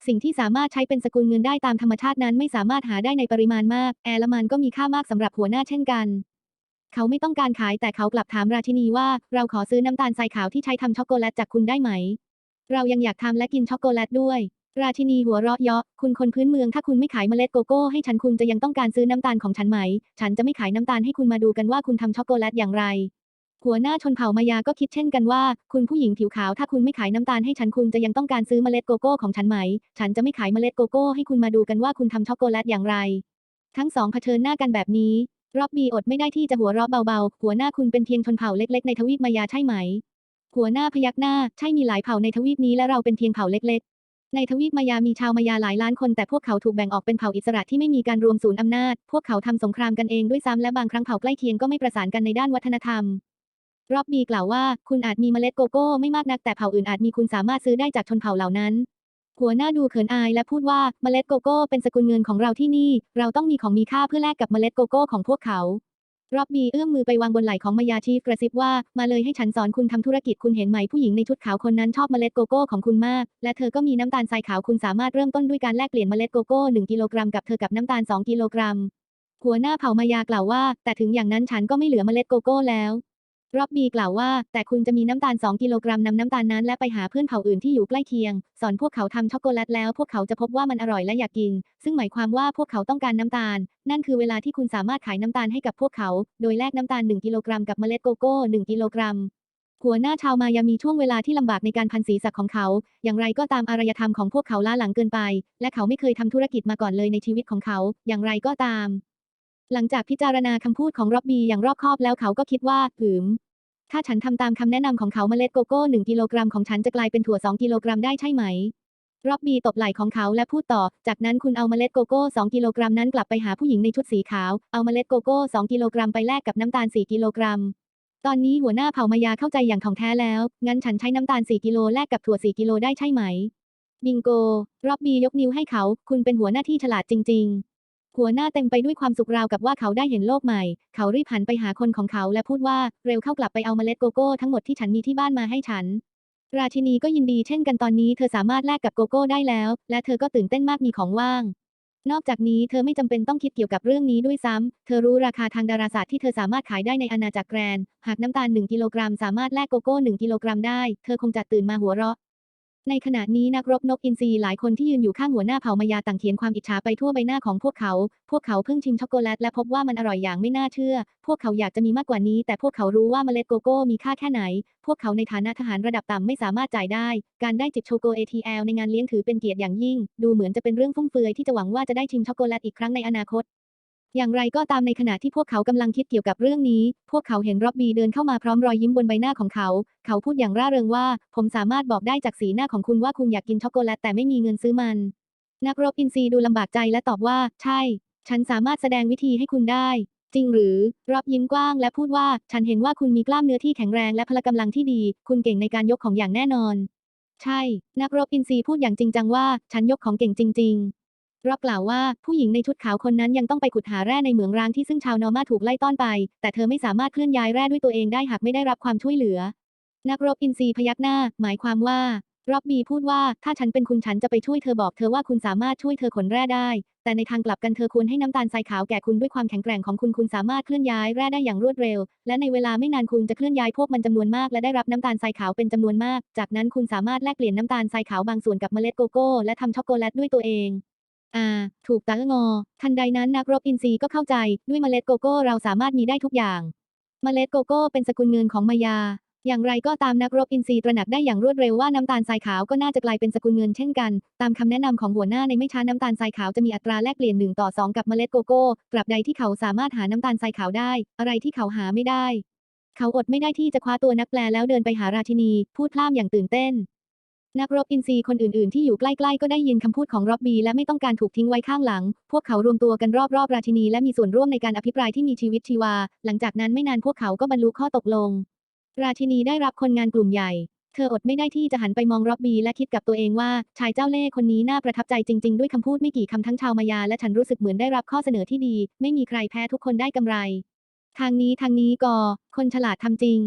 สิ่งที่สามารถใช้เป็นสกุลเงินได้ตามธรรมชาตินั้นไม่สามารถหาได้ในปริมาณมาก แอลมันก็มีค่ามากสำหรับหัวหน้าเช่นกัน เขาไม่ต้องการขายแต่เขากลับถามราชินีว่า เราขอซื้อน้ำตาลทรายขาวที่ใช้ทำช็อกโกแลตจากคุณได้ไหม เรายังอยากทำและกินช็อกโกแลตด้วย ราชินีหัวเราะเยาะ คุณคนพื้นเมืองถ้าคุณไม่ขายเมล็ดโกโก้ให้ฉันคุณจะยังต้องการซื้อน้ำตาลของฉันไหม ฉันจะไม่ขายน้ำตาลให้คุณมาดูกันว่าคุณทำช็อกโกแลตอย่างไร หัวหน้าชนเผ่ามายาก็คิดเช่นกันว่า คุณผู้หญิงผิวขาวถ้าคุณไม่ขายน้ำตาลให้ฉันคุณจะยังต้องการซื้อเมล็ดโกโก้ของฉันไหม ฉันจะไม่ขายเมล็ดโกโก้ให้คุณมาดูกันว่าคุณทำช็อกโกแลตอย่างไร ทั้งสองเผชิญหน้ากันแบบนี้ร็อบบีอดไม่ได้ที่จะหัวเราะเบาๆ หัวหน้าคุณเป็นเพียงชนเผ่าเล็กๆ ในทวีปมายาใช่ไหม หัวหน้าพยักหน้า ใช่มีหลายเผ่าในทวีปนี้และเราเป็นเพียงเผ่าเล็ก ๆ ในทวีปมายามีชาวมายาหลายล้านคนแต่พวกเขาถูกแบ่งออกเป็นเผ่าอิสระที่ไม่มีการรวมศูนย์อำนาจ พวกเขาทำสงครามกันเองด้วยซ้ำและบางครั้งเผ่าใกล้เคียงก็ไม่ประสานกันในด้านวัฒนธรรม ร็อบบีกล่าวว่า คุณอาจมีเมล็ดโกโก้ไม่มากนักแต่เผ่าอื่นอาจมีคุณสามารถซื้อได้จากชนเผ่าเหล่านั้น หัวหน้าดูเขินอายและพูดว่าเมล็ดโกโก้เป็นสกุลเงินของเราที่นี่ เราต้องมีของมีค่าเพื่อแลกกับเมล็ดโกโก้ของพวกเขาร็อบบีเอื้อมมือไปวางบนไหล่ของมายาชีฟกระซิบว่า มาเลยให้ฉันสอนคุณทำธุรกิจคุณเห็นไหมผู้หญิงในชุดขาวคนนั้นชอบเมล็ดโกโก้ของคุณมาก และเธอก็มีน้ำตาลทรายขาวคุณสามารถเริ่มต้นด้วยการแลกเปลี่ยนเมล็ดโกโก้1กิโลกรัมกับเธอกับน้ำตาล 2 กิโลกรัม หัวหน้าเผ่ามายากล่าวว่า แต่ถึงอย่างนั้นฉันก็ไม่เหลือเมล็ดโกโก้แล้ว ร็อบบี้กล่าวว่า แต่คุณจะมีน้ำตาล 2 กิโลกรัมนำน้ำตาลนั้น และไปหาเพื่อนเผ่าอื่นที่อยู่ใกล้เคียง สอนพวกเขาทำช็อกโกแลตแล้วพวกเขาจะพบว่ามันอร่อยและอยากกิน ซึ่งหมายความว่าพวกเขาต้องการน้ำตาล นั่นคือเวลาที่คุณสามารถขายน้ำตาลให้กับพวกเขา โดยแลกน้ำตาล 1 กิโลกรัมกับเมล็ดโกโก้ 1 กิโลกรัมหัวหน้าชาวมายามีช่วงเวลาที่ลำบากในการพันศีรษะของเขา อย่างไรก็ตามอารยธรรมของพวกเขาล้าหลังเกินไป และเขาไม่เคยทำธุรกิจมาก่อนเลยในชีวิตของเขา อย่างไรก็ตาม หลังจากพิจารณาคำพูดของร็อบบี้อย่างรอบคอบแล้วเขาก็คิดว่าหืม ถ้าฉันทำตามคำแนะนำของเขาเมล็ดโกโก้1กิโลกรัมของฉันจะกลายเป็นถั่ว2กิโลกรัมได้ใช่ไหมร็อบบี้ตบไหล่ของเขาและพูดต่อ จากนั้นคุณเอาเมล็ดโกโก้2กิโลกรัมนั้นกลับไปหาผู้หญิงในชุดสีขาว เอาเมล็ดโกโก้2กิโลกรัมไปแลกกับน้ำตาล 4 กิโลกรัม ตอนนี้หัวหน้าเผ่ามายาเข้าใจอย่างถ่องแท้แล้ว งั้นฉันใช้น้ำตาล 4 กิโลแลกกับถั่ว 4 กิโลได้ใช่ไหม บิงโก ร็อบบี้ยกนิ้วให้เขา คุณเป็นหัวหน้าที่ฉลาดจริง ๆ หัวหน้าเต็มไปด้วยความสุขราวกับว่าเขาได้เห็นโลกใหม่ เขารีบหันไปหาคนของเขาและพูดว่าเร็วเข้ากลับไปเอาเมล็ดโกโก้ทั้งหมดที่ฉันมีที่บ้านมาให้ฉัน ราชินีก็ยินดีเช่นกันตอนนี้เธอสามารถแลกกับโกโก้ได้แล้ว และเธอก็ตื่นเต้นมากมีของว่าง นอกจากนี้เธอไม่จำเป็นต้องคิดเกี่ยวกับเรื่องนี้ด้วยซ้ำเธอรู้ราคาทางดาราศาสตร์ที่เธอสามารถขายได้ในอาณาจักรแกรน หากน้ำตาล1กิโลกรัมสามารถแลกโกโก้1กิโลกรัมได้ เธอคงจะตื่นมาหัวเราะ ในขณะนี้นักรบนกอินทรีหลายคนที่ยืนอยู่ข้างหัวหน้าเผ่ามายาต่างเขียนความอิจฉาไปทั่วใบหน้าของพวกเขา พวกเขาเพิ่งชิมช็อกโกแลตและพบว่ามันอร่อยอย่างไม่น่าเชื่อ พวกเขาอยากจะมีมากกว่านี้ แต่พวกเขารู้ว่าเมล็ดโกโก้มีค่าแค่ไหน พวกเขาในฐานะทหารระดับต่ำไม่สามารถจ่ายได้ การได้จิบโชโก ATL ในงานเลี้ยงถือเป็นเกียรติอย่างยิ่ง ดูเหมือนจะเป็นเรื่องฟุ่มเฟือยที่จะหวังว่าจะได้ชิมช็อกโกแลตอีกครั้งในอนาคต อย่างไรก็ตามในขณะที่พวกเขากำลังคิดเกี่ยวกับเรื่องนี้ พวกเขาเห็นร็อบบี้เดินเข้ามาพร้อมรอยยิ้มบนใบหน้าของเขา เขาพูดอย่างร่าเริงว่า ผมสามารถบอกได้จากสีหน้าของคุณว่าคุณอยากกินช็อกโกแลตแต่ไม่มีเงินซื้อมัน นักรบอินทรีดูลำบากใจและตอบว่า ใช่ ฉันสามารถแสดงวิธีให้คุณได้ จริงหรือ รอบยิ้มกว้างและพูดว่า ฉันเห็นว่าคุณมีกล้ามเนื้อที่แข็งแรงและพละกำลังที่ดี คุณเก่งในการยกของอย่างแน่นอน ใช่ นักรบอินทรีพูดอย่างจริงจังว่า ฉันยกของเก่งจริง ๆ รอบกล่าวว่าผู้หญิงในชุดขาวคนนั้นยังต้องไปขุดหาแร่ในเหมืองร้างที่ซึ่งชาวนอร์มาถูกไล่ต้อนไป แต่เธอไม่สามารถเคลื่อนย้ายแร่ด้วยตัวเองได้หากไม่ได้รับความช่วยเหลือ นักรบอินทรีพยักหน้า หมายความว่าร็อบบี้พูดว่าถ้าฉันเป็นคุณฉันจะไปช่วยเธอบอกเธอว่าคุณสามารถช่วยเธอขนแร่ได้ แต่ในทางกลับกันเธอควรให้น้ำตาลทรายขาวแก่คุณด้วยความแข็งแกร่งของคุณคุณสามารถเคลื่อนย้ายแร่ได้อย่างรวดเร็ว และในเวลาไม่นานคุณจะเคลื่อนย้ายพวกมันจำนวนมากและได้รับน้ำตาลทรายขาวเป็นจำนวนมาก จากนั้นคุณสามารถแลกเปลี่ยนน้ำตาลทรายขาวบางส่วนกับเมล็ดโกโก้และทำช็อกโกแลตด้วยตัวเอง อ่า ถูกตางอ ทันใดนั้นนักรบอินทรีก็เข้าใจ ด้วยเมล็ดโกโก้เราสามารถมีได้ทุกอย่าง เมล็ดโกโก้เป็นสกุลเงินของมายา อย่างไรก็ตามนักรบอินทรีตระหนักได้อย่างรวดเร็วว่าน้ำตาลทรายขาวก็น่าจะกลายเป็นสกุลเงินเช่นกัน ตามคำแนะนำของหัวหน้าในไม่ช้าน้ำตาลทรายขาวจะมีอัตราแลกเปลี่ยน1ต่อ2กับเมล็ดโกโก้ตราบใดที่เขาสามารถหาน้ำตาลทรายขาวได้ อะไรที่เขาหาไม่ได้ เขาอดไม่ได้ที่จะคว้าตัวนักแปลแล้วเดินไปหาราชินี พูดพล่ามอย่างตื่นเต้น นักรบอินทรีคนอื่นๆ ที่อยู่ใกล้ๆ ก็ได้ยินคำพูดของร็อบบี้และไม่ต้องการถูกทิ้งไว้ข้างหลัง พวกเขารวมตัวกันรอบๆ ราชินีและมีส่วนร่วมในการอภิปรายที่มีชีวิตชีวา หลังจากนั้นไม่นานพวกเขาก็บรรลุข้อตกลง ราชินีได้รับคนงานกลุ่มใหญ่ เธออดไม่ได้ที่จะหันไปมองร็อบบี้และคิดกับตัวเองว่าชายเจ้าเล่ห์คนนี้น่าประทับใจจริง ๆ ด้วยคำพูดไม่กี่คำทั้งชาวมายาและฉันรู้สึกเหมือนได้รับข้อเสนอที่ดี ไม่มีใครแพ้ทุกคนได้กำไร ทางนี้ทางนี้กอคนฉลาดทำจริง